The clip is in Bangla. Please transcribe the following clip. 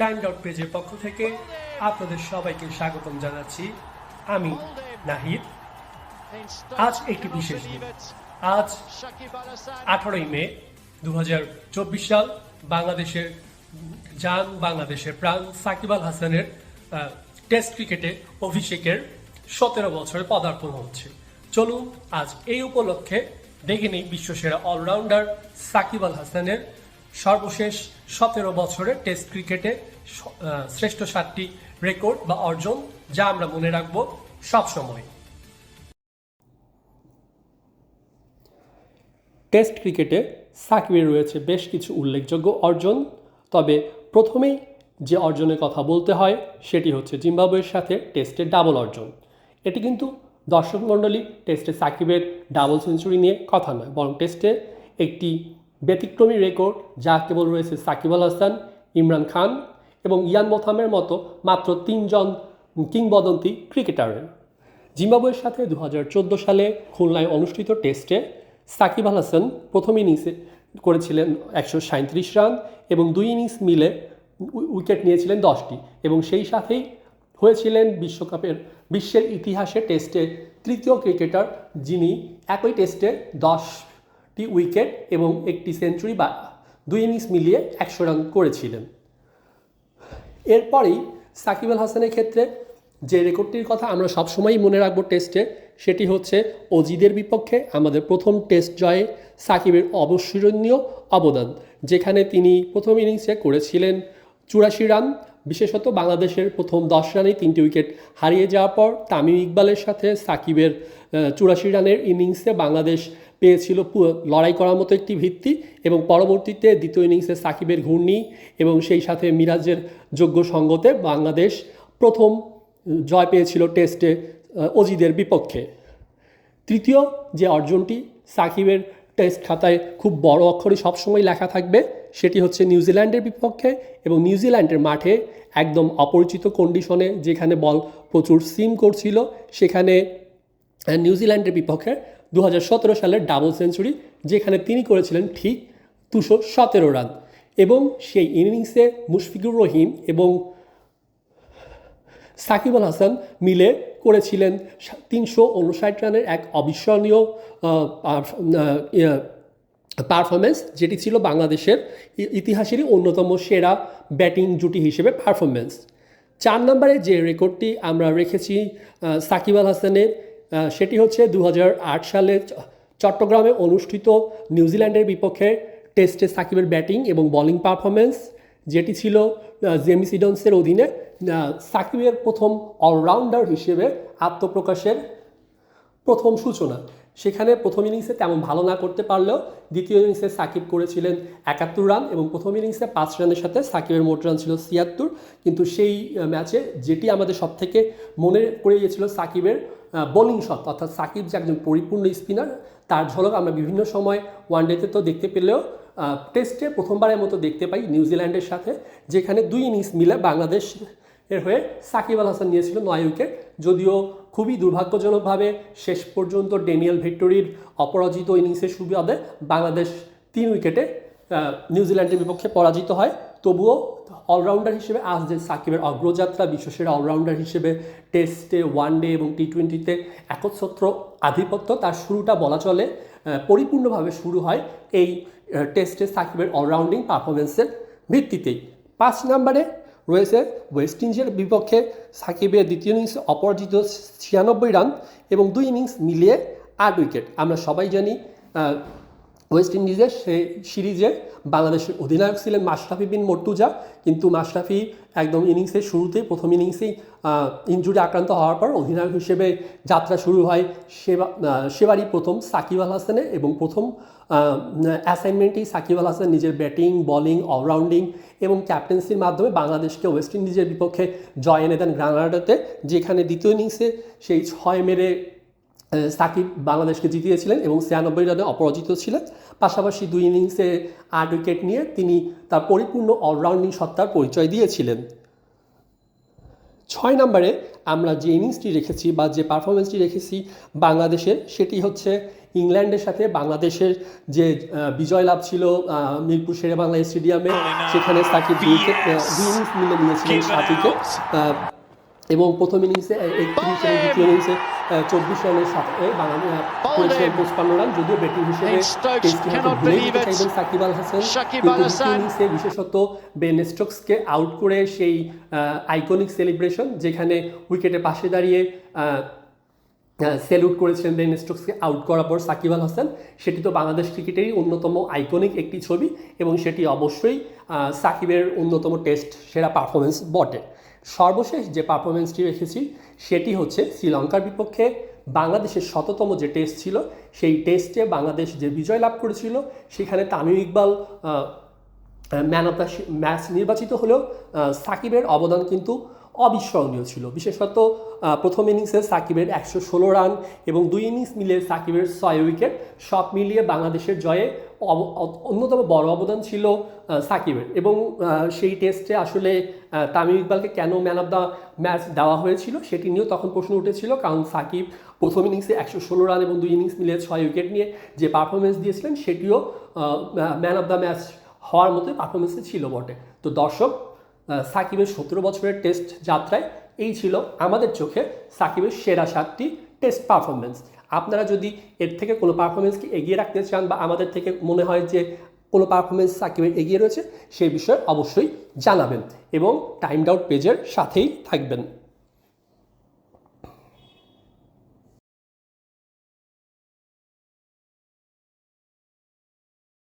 টাইম ডট পেজের পক্ষ থেকে আপনাদের সবাইকে স্বাগতম জানাচ্ছি। আমি নাহিদ। আজ একটি বিশেষ দিন। আজ আঠারোই মে দুহাজার চব্বিশ সাল বাংলাদেশের জান বাংলাদেশের প্রাণ সাকিব আল হাসানের টেস্ট ক্রিকেটে অভিষেকের সতেরো বছরে পদার্পণ হচ্ছে। চলুন আজ এই উপলক্ষে দেখে নেই বিশ্বসেরা অলরাউন্ডার সাকিব আল হাসানের সর্বশেষ সতেরো বছরের টেস্ট ক্রিকেটে শ্রেষ্ঠ সাতটি রেকর্ড বা অর্জন যা আমরা মনে রাখব সবসময় টেস্ট ক্রিকেটে সাকিবের রয়েছে বেশ কিছু উল্লেখযোগ্য অর্জন, তবে প্রথমেই যে অর্জনের কথা বলতে হয় সেটি হচ্ছে জিম্বাবুয়ের সাথে টেস্টের ডাবল অর্জন। এটি কিন্তু দর্শক মণ্ডলী টেস্টে সাকিবের ডাবল সেঞ্চুরি নিয়ে কথা নয়, বরং টেস্টে একটি ব্যতিক্রমী রেকর্ড যা কেবল রয়েছে সাকিব আল হাসান, ইমরান খান এবং ইয়ান মোথামের মতো মাত্র তিনজন কিংবদন্তি ক্রিকেটারের। জিম্বাবুয়ের সাথে দু হাজার চোদ্দ সালে খুলনায় অনুষ্ঠিত টেস্টে সাকিব আল হাসান প্রথম ইনিংসে করেছিলেন একশো সাঁত্রিশ রান এবং দুই ইনিংস মিলে উইকেট নিয়েছিলেন দশটি এবং সেই সাথেই হয়েছিলেন বিশ্বকাপের বিশ্বের ইতিহাসে টেস্টে তৃতীয় ক্রিকেটার যিনি একই টেস্টে দশটি উইকেট এবং একটি সেঞ্চুরি বা দুই ইনিংস মিলিয়ে একশো রান করেছিলেন। এরপরেই সাকিব আল হাসানের ক্ষেত্রে যে রেকর্ডটির কথা আমরা সবসময়ই মনে রাখব টেস্টে, সেটি হচ্ছে অজিদের বিপক্ষে আমাদের প্রথম টেস্ট জয়ে সাকিবের অবসরণীয় অবদান, যেখানে তিনি প্রথম ইনিংসে করেছিলেন চুরাশি রান বিশেষত বাংলাদেশের প্রথম দশ রানে তিনটি উইকেট হারিয়ে যাওয়ার পর তামিম ইকবালের সাথে সাকিবের চুরাশি রানের ইনিংসে বাংলাদেশ পেয়েছিল লড়াই করার মতো একটি ভিত্তি এবং পরবর্তীতে দ্বিতীয় ইনিংসে সাকিবের ঘূর্ণি এবং সেই সাথে মিরাজের যোগ্য সঙ্গতে বাংলাদেশ প্রথম জয় পেয়েছিল টেস্টে অজিদের বিপক্ষে। তৃতীয় যে অর্জনটি সাকিবের টেস্ট খাতায় খুব বড় অক্ষরে সবসময় লেখা থাকবে সেটি হচ্ছে নিউজিল্যান্ডের বিপক্ষে এবং নিউজিল্যান্ডের মাঠে একদম অপরিচিত কন্ডিশনে যেখানে বল প্রচুর সিম করছিল, সেখানে নিউজিল্যান্ডের বিপক্ষে দু হাজার সতেরো সালের ডাবল সেঞ্চুরি যেখানে তিনি করেছিলেন ঠিক দুশো সতেরো রান এবং সেই ইনিংসে মুশফিকুর রহিম এবং সাকিব আল হাসান মিলে করেছিলেন তিনশো উনষাট রানের এক অবিস্মরণীয় পারফরমেন্স যেটি ছিল বাংলাদেশের ইতিহাসেরই অন্যতম সেরা ব্যাটিং জুটি হিসেবে পারফরমেন্স চার নম্বরে যে রেকর্ডটি আমরা রেখেছি সাকিব আল হাসানের সেটি হচ্ছে দু হাজার আট সালে চট্টগ্রামে অনুষ্ঠিত নিউজিল্যান্ডের বিপক্ষে টেস্টে সাকিবের ব্যাটিং এবং বোলিং পারফরমেন্স যেটি ছিল জেমি সিডন্সের অধীনে সাকিবের প্রথম অলরাউন্ডার হিসেবে আত্মপ্রকাশের প্রথম সূচনা। সেখানে প্রথম ইনিংসে তেমন ভালো না করতে পারলেও দ্বিতীয় ইনিংসে সাকিব করেছিলেন একাত্তর রান এবং প্রথম ইনিংসে পাঁচ রানের সাথে সাকিবের মোট রান ছিল ছিয়াত্তর। কিন্তু সেই ম্যাচে যেটি আমাদের সব থেকে মনে পড়ে গিয়েছিল সাকিবের বোলিং শট অর্থাৎ সাকিব যে একজন পরিপূর্ণ স্পিনার তার ঝলক আমরা বিভিন্ন সময় ওয়ানডেতে তো দেখতে পেলেও টেস্টে প্রথমবারের মতো দেখতে পাই নিউজিল্যান্ডের সাথে, যেখানে দুই ইনিংস মিলে বাংলাদেশ এর হয়ে সাকিব আল হাসান নিয়েছিল নয় উইকেট। যদিও খুবই দুর্ভাগ্যজনকভাবে শেষ পর্যন্ত ডেনিয়েল ভিক্টোরির অপরাজিত ইনিংসের সুবাদে বাংলাদেশ তিন উইকেটে নিউজিল্যান্ডের বিপক্ষে পরাজিত হয়। তবুও অলরাউন্ডার হিসেবে আজ যে সাকিবের অগ্রযাত্রা, বিশ্বসেরা অলরাউন্ডার হিসেবে টেস্টে, ওয়ানডে এবং টি টোয়েন্টিতে একচ্ছত্র আধিপত্য, তার শুরুটা বলা চলে পরিপূর্ণভাবে শুরু হয় এই টেস্টে সাকিবের অলরাউন্ডিং পারফরমেন্সের ভিত্তিতেই। পাঁচ নম্বরে রয়েছে। ওয়েস্ট ইন্ডিজের বিপক্ষে সাকিবের দ্বিতীয় ইনিংস অপরাজিত ছিয়ানব্বই রান এবং দুই ইনিংস মিলিয়ে আট উইকেট আমরা সবাই জানি ওয়েস্ট ইন্ডিজের সেই সিরিজে বাংলাদেশের অধিনায়ক ছিলেন মাশরাফি বিন মর্তুজা। কিন্তু মাশরাফি একদম ইনিংসের শুরুতেই, প্রথম ইনিংসেই ইঞ্জুরি আক্রান্ত হওয়ার পর অধিনায়ক হিসেবে যাত্রা শুরু হয়। সেবা সেবারই প্রথম সাকিব আল হাসানের এবং প্রথম অ্যাসাইনমেন্টেই সাকিব আল হাসান নিজের ব্যাটিং বোলিং অলরাউন্ডিং এবং ক্যাপ্টেন্সির মাধ্যমে বাংলাদেশকে ওয়েস্ট ইন্ডিজের বিপক্ষে জয় এনে দেন গ্রানাডাতে যেখানে দ্বিতীয় ইনিংসে সেই ছয় মেরে সাকিব বাংলাদেশকে জিতিয়েছিলেন এবং ছিয়ানব্বই রানে অপরাজিত ছিলেন। পাশাপাশি দুই ইনিংসে আট উইকেট নিয়ে তিনি তার পরিপূর্ণ অলরাউন্ডিং সত্তার পরিচয় দিয়েছিলেন। ছয় নম্বরে আমরা যে ইনিংসটি রেখেছি বা যে পারফরমেন্সটি রেখেছি বাংলাদেশের সেটি হচ্ছে ইংল্যান্ডের সাথে বাংলাদেশের যে বিজয় লাভ ছিল মিরপুর শেরে বাংলা স্টেডিয়ামে সেখানে সাকিব দুই উইকেট দুই ইনিংস মিলে নিয়েছিলেন আহ, এবং প্রথম ইনিংসে একত্রিশ এবং দ্বিতীয় ইনিংসে চব্বিশ রানের সাথে বাঙালি করেছিলেন পঁচপান্ন রান। যদিও ব্যাটিং হিসেবে সাকিব আল হাসান। ইনিংসে বিশেষত বেন স্টোকসকে আউট করে সেই আইকনিক সেলিব্রেশন যেখানে উইকেটের পাশে দাঁড়িয়ে সেলুট করেছিলেন বেন স্টোকসকে আউট করার পর সাকিব আল হাসান। সেটি তো বাংলাদেশ ক্রিকেটেরই অন্যতম আইকনিক একটি ছবি এবং সেটি অবশ্যই সাকিবের অন্যতম টেস্ট সেরা পারফরমেন্স বটে। সর্বশেষ যে পারফরমেন্সটি রেখেছি, সেটি হচ্ছে শ্রীলঙ্কার বিপক্ষে বাংলাদেশের শততম যে টেস্ট ছিল, সেই টেস্টে বাংলাদেশ যে বিজয় লাভ করেছিল, সেখানে Tamim Iqbal man of the match নির্বাচিত হলেও সাকিবের অবদান কিন্তু অবিস্মরণীয় ছিল। বিশেষত প্রথম ইনিংসে সাকিবের একশো ষোলো রান এবং দুই ইনিংস মিলিয়ে সাকিবের ছয় উইকেট সব মিলিয়ে বাংলাদেশের জয়ে অন্যতম বড় অবদান ছিল সাকিবের। এবং সেই টেস্টে আসলে তামিম ইকবালকে কেন ম্যান অফ দ্য ম্যাচ দেওয়া হয়েছিল সেটি নিয়েও তখন প্রশ্ন উঠেছিল, কারণ সাকিব প্রথম ইনিংসে একশো ষোলো রান এবং দুই ইনিংস মিলিয়ে ছয় উইকেট নিয়ে যে পারফরমেন্স দিয়েছিলেন সেটিও ম্যান অফ দ্য ম্যাচ হওয়ার মতোই পারফরমেন্সে ছিল বটে। তো দর্শক সাকিবের সতেরো বছরের টেস্ট যাত্রায় এই ছিল আমাদের চোখে সাকিবের সেরা সাতটি টেস্ট পারফরমেন্স আপনারা যদি এর থেকে কোনো পারফরমেন্সকে এগিয়ে রাখতে চান বা আমাদের থেকে মনে হয় যে কোনো পারফরমেন্স সাকিবের এগিয়ে রয়েছে, সেই বিষয়ে অবশ্যই জানাবেন এবং টাইম আউট পেজের সাথেই থাকবেন।